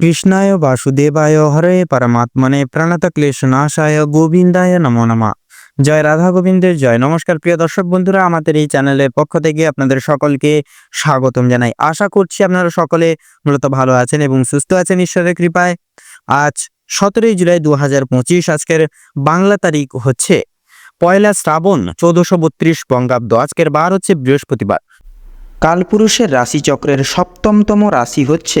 কৃষ্ণায় বাসুদেবায় হরে পরমাত্মনে প্রণত ক্লেশনাশায় গোবিন্দায় নমো নমঃ জয় রাধা গোবিন্দের জয় নমস্কার প্রিয় দর্শক বন্ধুরা, আমাদের এই চ্যানেলের পক্ষ থেকে আপনাদের সকলকে স্বাগতম জানাই। আশা করছি আপনারা সকলে মূলত ভালো আছেন এবং সুস্থ আছেন ঈশ্বরের কৃপায়। আজ সতেরোই জুলাই দু হাজার পঁচিশ, আজকের বাংলা তারিখ হচ্ছে পয়লা শ্রাবণ চৌদ্দশো বত্রিশ বঙ্গাব্দ, আজকের বার হচ্ছে বৃহস্পতিবার। কালপুরুষের রাশিচক্রের সপ্তমতম রাশি হচ্ছে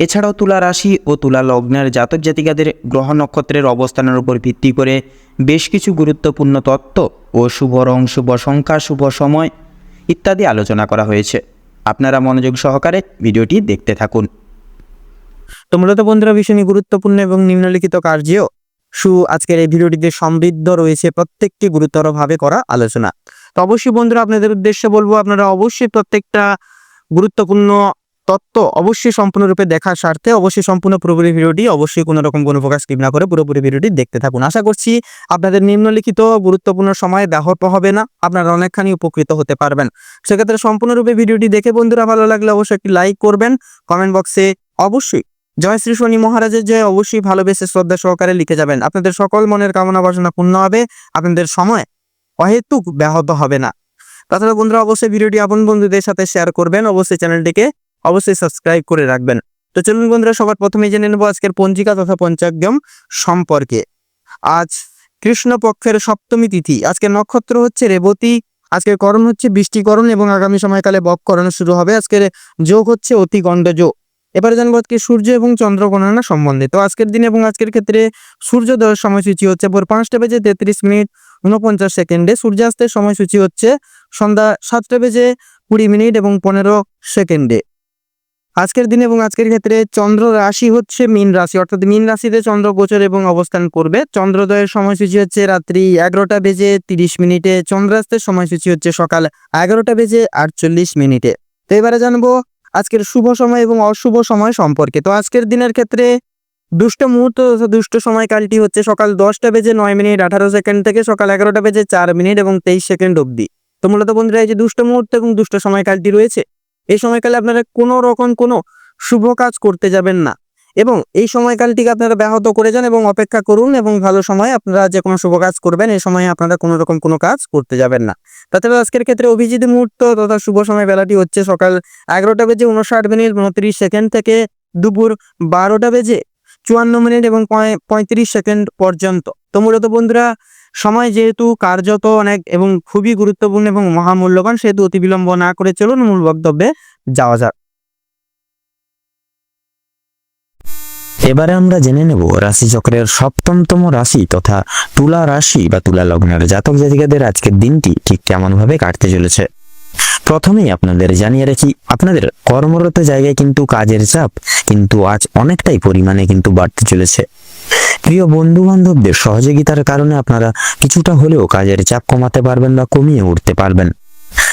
এছাড়াও তুলা রাশি ও তুলা লগ্নের জাতক জাতিকাদের গ্রহ নক্ষত্রের অবস্থানের উপর ভিত্তি করে বেশ কিছু গুরুত্বপূর্ণ তত্ত্ব ও শুভ রং, শুভ সংখ্যা, শুভ সময় ইত্যাদি আলোচনা করা হয়েছে। আপনারা মনোযোগ সহকারে ভিডিওটি দেখতে থাকুন। তো মূলত বন্ধুরা ভীষণই গুরুত্বপূর্ণ এবং নিম্নলিখিত কার্যেও সু আজকের এই ভিডিওটিতে সমৃদ্ধ রয়েছে প্রত্যেকটি গুরুতরভাবে করা আলোচনা। তো অবশ্যই বন্ধুরা, আপনাদের উদ্দেশ্যে বলব, আপনারা অবশ্যই প্রত্যেকটা গুরুত্বপূর্ণ তত্ত্ব অবশ্যই সম্পূর্ণরূপে দেখার স্বার্থে অবশ্যই সম্পূর্ণ পুরোপুরি ভিডিওটি অবশ্যই কোনো রকম কোনো প্রকাশ স্কিপ না করে পুরোপুরি ভিডিওটি দেখতে থাকুন। আশা করছি আপনাদের নিম্নলিখিত গুরুত্বপূর্ণ সময় ব্যাহত হবে না, আপনারা অনেকখানি উপকৃত হতে পারবেন। সেক্ষেত্রে সম্পূর্ণরূপে ভিডিওটি দেখে বন্ধুরা ভালো লাগলে অবশ্যই একটি লাইক করবেন, কমেন্ট বক্সে অবশ্যই জয় শ্রী শনি মহারাজের জয় অবশ্যই ভালোবেসে শ্রদ্ধা সহকারে লিখে যাবেন। আপনাদের সকল মনের কামনা বাসনা পূর্ণ হবে, আপনাদের সময় অহেতুক ব্যাহত হবে না। তাছাড়া বন্ধুরা অবশ্যই ভিডিওটি আপন বন্ধুদের সাথে শেয়ার করবেন, অবশ্যই চ্যানেলটিকে অবশ্যই সাবস্ক্রাইব করে রাখবেন। তো চলুন বন্ধুরা, সবার প্রথমে জেনে নেব আজকের পঞ্জিকা তথা পঞ্চাগ্যম সম্পর্কে। আজ কৃষ্ণপক্ষের সপ্তমী তিথি। আজকের নক্ষত্র হচ্ছে রেবতী। আজকের করণ হচ্ছে বৃষ্টিকরণ এবং আগামী সময়কালে বককরণ শুরু হবে। আজকের যোগ হচ্ছে অতি গণ্ড যোগ এবারে জানব আজকে সূর্য এবং চন্দ্র গণনা সম্বন্ধে তো আজকের দিন এবং আজকের ক্ষেত্রে সূর্যোদয়ের সময়সূচি হচ্ছে ভোর পাঁচটা বেজে তেত্রিশ মিনিট উনপঞ্চাশ সেকেন্ডে। সূর্যাস্তের সময়সূচি হচ্ছে সন্ধ্যা সাতটা বেজে কুড়ি মিনিট এবং পনেরো সেকেন্ডে। আজকের দিন এবং আজকের ক্ষেত্রে চন্দ্র রাশি হচ্ছে মীন রাশি, অর্থাৎ মীন রাশিতে চন্দ্র গোচর এবং অবস্থান করবে। চন্দ্রোদয়ের সময়সূচি হচ্ছে রাত্রি এগারোটা বেজে তিরিশ মিনিটে, চন্দ্রাস্তের সময়সূচি হচ্ছে সকাল এগারোটা বেজে আটচল্লিশ মিনিটে। তো এবারে জানব আজকের শুভ সময় এবং অশুভ সময় সম্পর্কে। তো আজকের দিনের ক্ষেত্রে দুষ্ট মুহূর্ত দুষ্ট সময়কালটি হচ্ছে সকাল দশটা বেজে নয় মিনিট আঠারো সেকেন্ড থেকে সকাল এগারোটা বেজে চার মিনিট এবং তেইশ সেকেন্ড অবধি। তো মূলত বন্ধুরা, এই যে দুষ্ট মুহূর্ত এবং দুষ্ট সময়কালটি রয়েছে এই সময়কালে আপনারা কোনো রকম কোনো শুভ কাজ করতে যাবেন না। এবং এই সময়কালটিকে আপনারা ব্যাহত করে যান এবং অপেক্ষা করুন এবং ভালো সময় আপনারা যে কোনো শুভ কাজ করবেন, এই সময়ে আপনারা কোনো রকম কোনো কাজ করতে যাবেন না। তাছাড়া আজকের ক্ষেত্রে অভিজিৎ মুহূর্ত তথা শুভ সময় বেলাটি হচ্ছে সকাল এগারোটা বেজে উনষাট মিনিট উনত্রিশ সেকেন্ড থেকে দুপুর বারোটা বেজে চুয়ান্ন মিনিট এবং পঁয়- পঁয়ত্রিশ সেকেন্ড পর্যন্ত। তো মূলত বন্ধুরা সময় যেহেতু কার্যত অনেক এবং খুবই গুরুত্বপূর্ণ এবং মহামূল্যবান, সেহেতু অতি বিলম্ব না করে চলুন মূল বক্তব্যে যাওয়া যাক। এবারে আমরা জেনে নেব রাশিচক্রের সপ্তমতম রাশি তথা তুলা রাশি বা তুলা লগ্নের জাতক জাতিকাদের আজকের দিনটি ঠিক কেমন ভাবে কাটতে চলেছে। প্রথমেই আপনাদের জানিয়ে রাখি, আপনাদের কর্মরত জায়গায় কিন্তু কাজের চাপ কিন্তু আজ অনেকটাই পরিমাণে কিন্তু বাড়তে চলেছে। প্রিয় বন্ধু বান্ধবদের সহযোগিতার কারণে আপনারা কিছুটা হলেও কাজের চাপ কমাতে পারবেন বা কমিয়ে উঠতে পারবেন।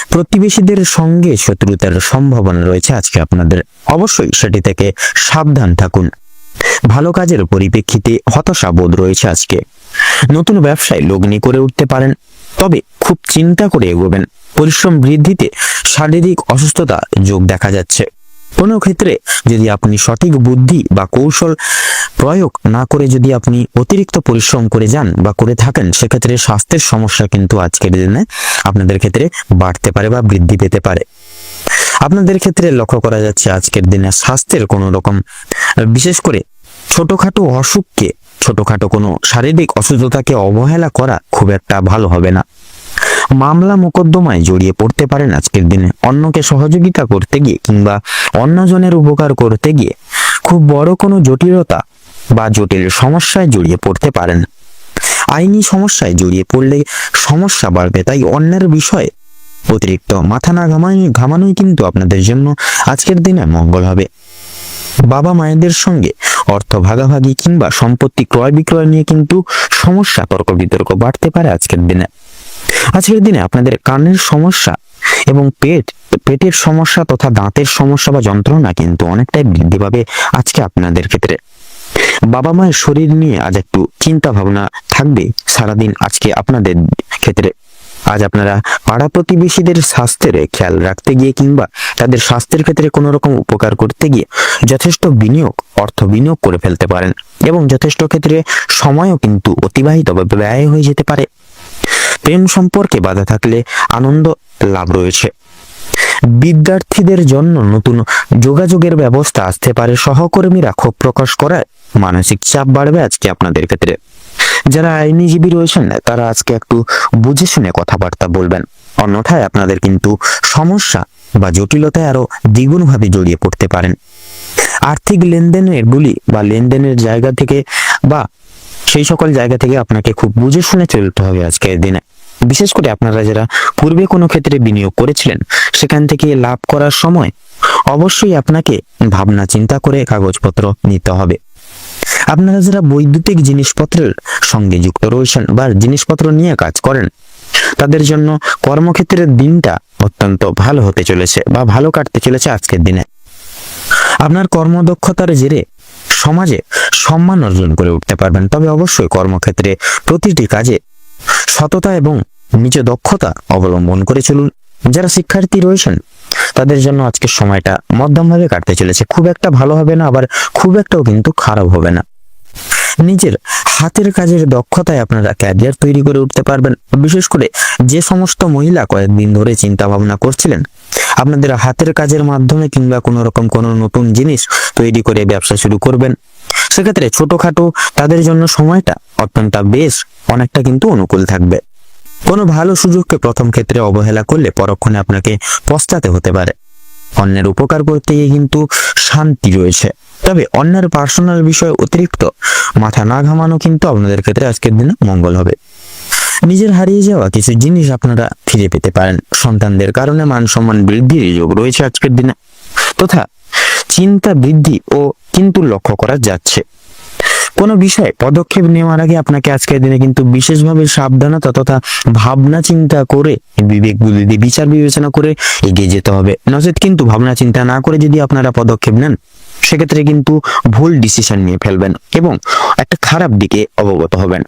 প্রতিবেশীদের সঙ্গে শত্রুতার সম্ভাবনা রয়েছে আজকে আপনাদের। অবশ্যই সেটি থেকে সাবধান থাকুন। ভালো কাজের পরিপ্রেক্ষিতে হতাশা বোধ রয়েছে আজকে। নতুন ব্যবসায় লগ্নি করে উঠতে পারেন, তবে খুব চিন্তা করে এগোবেন। পরিশ্রম বৃদ্ধিতে শারীরিক অসুস্থতা যোগ দেখা যাচ্ছে। কোনো ক্ষেত্রে যদি আপনি সঠিক বুদ্ধি বা কৌশল প্রয়োগ না করে যদি আপনি অতিরিক্ত পরিশ্রম করে যান বা করে থাকেন, সেক্ষেত্রে স্বাস্থ্যের সমস্যা কিন্তু আজকের দিনে আপনাদের ক্ষেত্রে বাড়তে পারে বা বৃদ্ধি পেতে পারে। আপনাদের ক্ষেত্রে লক্ষ্য করা যাচ্ছে আজকের দিনে স্বাস্থ্যের কোনো রকম, বিশেষ করে ছোটখাটো অসুখকে, ছোটখাটো কোনো শারীরিক অসুস্থতাকে অবহেলা করা খুব একটা ভালো হবে না। মামলা মোকদ্দমায় জড়িয়ে পড়তে পারেন আজকের দিনে। অন্যকে সহযোগিতা করতে গিয়ে কিংবা অন্যজনের উপকার করতে গিয়ে খুব বড় কোনো জটিলতা বা জটিল সমস্যায় জড়িয়ে পড়তে পারেন। আইনি সমস্যায় জড়িয়ে পড়লে সমস্যা বাড়বে, তাই অন্যের বিষয়ে অতিরিক্ত মাথা না ঘামানো ঘামানোই কিন্তু আপনাদের জন্য আজকের দিনে মঙ্গল হবে। বাবা মায়েদের সঙ্গে অর্থ ভাগাভাগি কিংবা সম্পত্তি ক্রয় বিক্রয় নিয়ে কিন্তু সমস্যা তর্ক বিতর্ক বাড়তে পারে আজকের দিনে। আজকের দিনে আপনাদের কানের সমস্যা এবং পেট, পেটের সমস্যা তথা দাঁতের সমস্যা বা যন্ত্রণা কিন্তু অনেকটাই বৃদ্ধি পাবে আজকে আপনাদের ক্ষেত্রে। বাবা মায়ের শরীর নিয়ে আজ একটু চিন্তা ভাবনা থাকবে সারাদিন আজকে আপনাদের ক্ষেত্রে। আজ আপনারা পাড়া প্রতিবেশীদের স্বাস্থ্যের খেয়াল রাখতে গিয়ে কিংবা তাদের স্বাস্থ্যের ক্ষেত্রে কোনো রকম উপকার করতে গিয়ে যথেষ্ট বিনিয়োগ, অর্থ বিনিয়োগ করে ফেলতে পারেন। এবং যথেষ্ট ক্ষেত্রে সময়ও কিন্তু অতিবাহিত বা ব্যয় হয়ে যেতে পারে। প্রেম সম্পর্কে বাধা থাকলে আনন্দ লাভ রয়েছে। বিদ্যার্থীদের জন্য নতুন যোগাযোগের ব্যবস্থা আসতে পারে। সহকর্মীরা ক্ষোভ প্রকাশ করায় মানসিক চাপ বাড়বে আজকে আপনাদের ক্ষেত্রে। যারা আইনজীবী রয়েছেন, তারা আজকে একটু বুঝে শুনে কথাবার্তা বলবেন। অন্যথায় আপনাদের কিন্তু সমস্যা বা জটিলতায় আরও দ্বিগুণভাবে জড়িয়ে পড়তে পারেন। আর্থিক লেনদেনের গুলি বা লেনদেনের জায়গা থেকে বা সেই সকল জায়গা থেকে আপনাকে খুব বুঝে শুনে চলতে হবে আজকের দিনে। বিশেষ করে আপনারা যারা পূর্বে কোনো ক্ষেত্রে বিনিয়োগ করেছিলেন, সেখান থেকে লাভ করার সময় অবশ্যই আপনাকে ভাবনা চিন্তা করে কাগজপত্র নিতে হবে। আপনারা যারা বৈদ্যুতিক জিনিসপত্রের সঙ্গে যুক্ত রয়েছেন বা জিনিসপত্র নিয়ে কাজ করেন, তাদের জন্য কর্মক্ষেত্রের দিনটা অত্যন্ত ভালো হতে চলেছে বা ভালো কাটতে চলেছে আজকের দিনে। আপনার কর্মদক্ষতার জেরে সমাজে সম্মান অর্জন করে উঠতে পারবেন। তবে অবশ্যই কর্মক্ষেত্রে প্রতিটি কাজে সততা এবং নিজ দক্ষতা অবলম্বন করে চলুন। যারা শিক্ষার্থী রয়েছেন, তাদের জন্য আজকের সময়টা মধ্যমভাবে কাটতে চলেছে। খুব একটা ভালো হবে না, আবার খুব একটাও কিন্তু খারাপ হবে না। নিজের হাতের কাজের দক্ষতায় আপনারা ক্যারিয়ার তৈরি করে উঠতে পারবেন। বিশেষ করে যে সমস্ত মহিলা কয়েকদিন ধরে চিন্তা ভাবনা করছিলেন, আপনাদের হাতের কাজের মাধ্যমে কিংবা কোনো রকম কোনো নতুন জিনিস তৈরি করে ব্যবসা শুরু করবেন। সেক্ষেত্রে ছোটখাটো তাদের জন্য সময়টা অত্যন্ত বেশ অনেকটা কিন্তু অনুকূল থাকবে। কোনো ভালো সুযোগকে প্রথম ক্ষেত্রে অবহেলা করলে পরক্ষণে আপনাকে পস্তাতে হতে পারে। অন্যের উপকার করতে গিয়ে কিন্তু শান্তি রয়েছে। তবে অন্যের পার্সোনাল বিষয়ে অতিরিক্ত মাথা না ঘামানো কিন্তু আপনাদের ক্ষেত্রে আজকের দিনে মঙ্গল হবে। নিজের হারিয়ে যাওয়া কিছু জিনিস আপনারা ফিরে পেতে পারেন। সন্তানদের কারণে মান সম্মান বৃদ্ধির যোগ রয়েছে আজকের দিনে। তথা চিন্তা বৃদ্ধি ও কিন্তু লক্ষ্য করা যাচ্ছে। কোনো বিষয়ে পদক্ষেপ নেওয়ার আগে আপনাকে আজকের দিনে কিন্তু বিশেষভাবে সাবধানতা তথা ভাবনা চিন্তা করে বিবেক বুদ্ধি বিচার বিবেচনা করে এগিয়ে যেতে হবে। নচেত কিন্তু ভাবনা চিন্তা না করে যদি আপনারা পদক্ষেপ নেন, সেক্ষেত্রে কিন্তু ভুল ডিসিশন নিয়ে ফেলবেন এবং একটা খারাপ দিকে অবগত হবেন।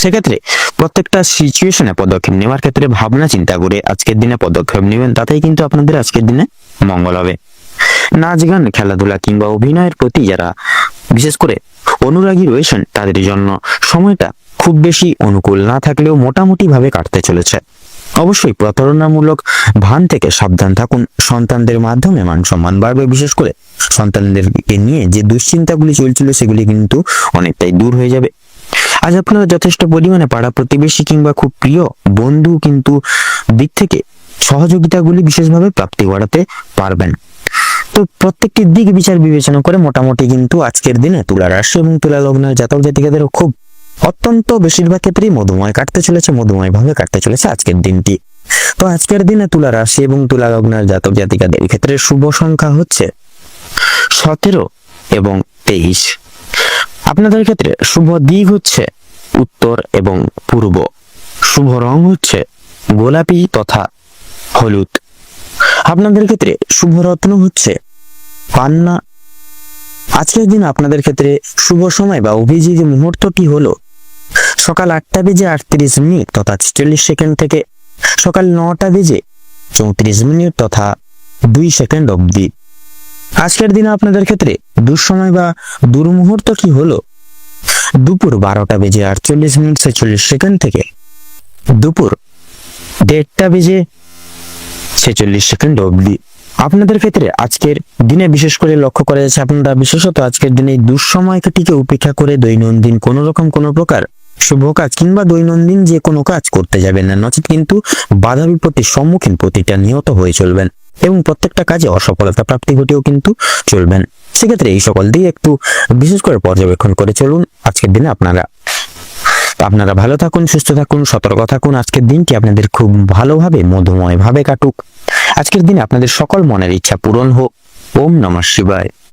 সেক্ষেত্রে প্রত্যেকটা সিচুয়েশনে পদক্ষেপ নেওয়ার ক্ষেত্রে ভাবনা চিন্তা করে আজকের দিনে পদক্ষেপ নেবেন, তাতেই কিন্তু আপনাদের আজকের দিনে মঙ্গল হবে। নাচ গান খেলাধুলা কিংবা অভিনয়ের প্রতি যারা, বিশেষ করে অনুরাগী রয়েছেন, তাদের জন্য সময়টা খুব বেশি অনুকূল না থাকলেও মোটামুটি ভাবে কাটতে চলেছে। অবশ্যই প্রতারণামূলক ভান থেকে সাবধান থাকুন। সন্তানদের মাধ্যমে মান সম্মান বাড়বে। বিশেষ করে সন্তানদেরকে নিয়ে যে দুশ্চিন্তাগুলি চলছিল, সেগুলি কিন্তু অনেকটাই দূর হয়ে যাবে। আজ আপনারা যথেষ্ট পরিমাণে পাড়া প্রতিবেশী কিংবা খুব প্রিয় বন্ধু কিন্তু দিক থেকে সহযোগিতাগুলি বিশেষভাবে প্রাপ্তি ঘটাতে পারবেন। তো প্রত্যেকটি দিক বিচার বিবেচনা করে মোটামুটি কিন্তু আজকের দিনে তুলা রাশি এবং তুলা লগ্নের জাতক জাতিকাদেরও খুব অত্যন্ত বেশিরভাগ ক্ষেত্রেই মধুময় কাটতে চলেছে মধুময় ভাবে কাটতে চলেছে আজকের দিনটি। তো আজকের দিনে তুলা রাশি এবং তুলা লগ্নের জাতক জাতিকাদের ক্ষেত্রে শুভ সংখ্যা হচ্ছে সতেরো এবং তেইশ। আপনাদের ক্ষেত্রে শুভ দিক হচ্ছে উত্তর এবং পূর্ব। শুভ রং হচ্ছে গোলাপি তথা হলুদ। আপনাদের ক্ষেত্রে শুভ রত্ন হচ্ছে পান্না। আজকের দিন আপনাদের ক্ষেত্রে শুভ সময় বা অভিজিৎ মুহূর্তটি হলো সকাল আটটা বেজে আটত্রিশ মিনিট তথা ছেচল্লিশ সেকেন্ড থেকে সকাল নটা বেজে চৌত্রিশ মিনিট তথা দুই সেকেন্ড অবধি। আজকের দিনে আপনাদের ক্ষেত্রে দুঃসময় বা দুর্মুহূর্ত কি হলো? দুপুর বারোটা বেজে আটচল্লিশ মিনিট ছেচল্লিশ সেকেন্ড থেকে দুপুর দেড়টা বেজে ছেচল্লিশ সেকেন্ড অবধি। আপনাদের ক্ষেত্রে আজকের দিনে বিশেষ করে লক্ষ্য করা যাচ্ছে আপনারা বিশেষত আজকের দিনে দুঃসময়টিকে উপেক্ষা করে দৈনন্দিন কোনো রকম কোনো প্রকার শুভ কাজ কিংবা দৈনন্দিন যে কোনো কাজ করতে যাবেন না। নচেত কিন্তু বাধা বিপত্তির সম্মুখীন প্রতিটা নিহত হয়ে চলবেন এবং প্রত্যেকটা কাজে অসফলতা প্রাপ্তি ঘটেও কিন্তু চলবেন। সেক্ষেত্রে এই সকল দিয়ে একটু বিশেষ করে পর্যবেক্ষণ করে চলুন আজকের দিনে আপনারা। আপনারা ভালো থাকুন, সুস্থ থাকুন, সতর্ক থাকুন। আজকের দিনটি আপনাদের খুব ভালোভাবে মধুময় ভাবে কাটুক। আজকের দিনে আপনাদের সকল মনের ইচ্ছা পূরণ হোক। ওম নমঃ শিবায়।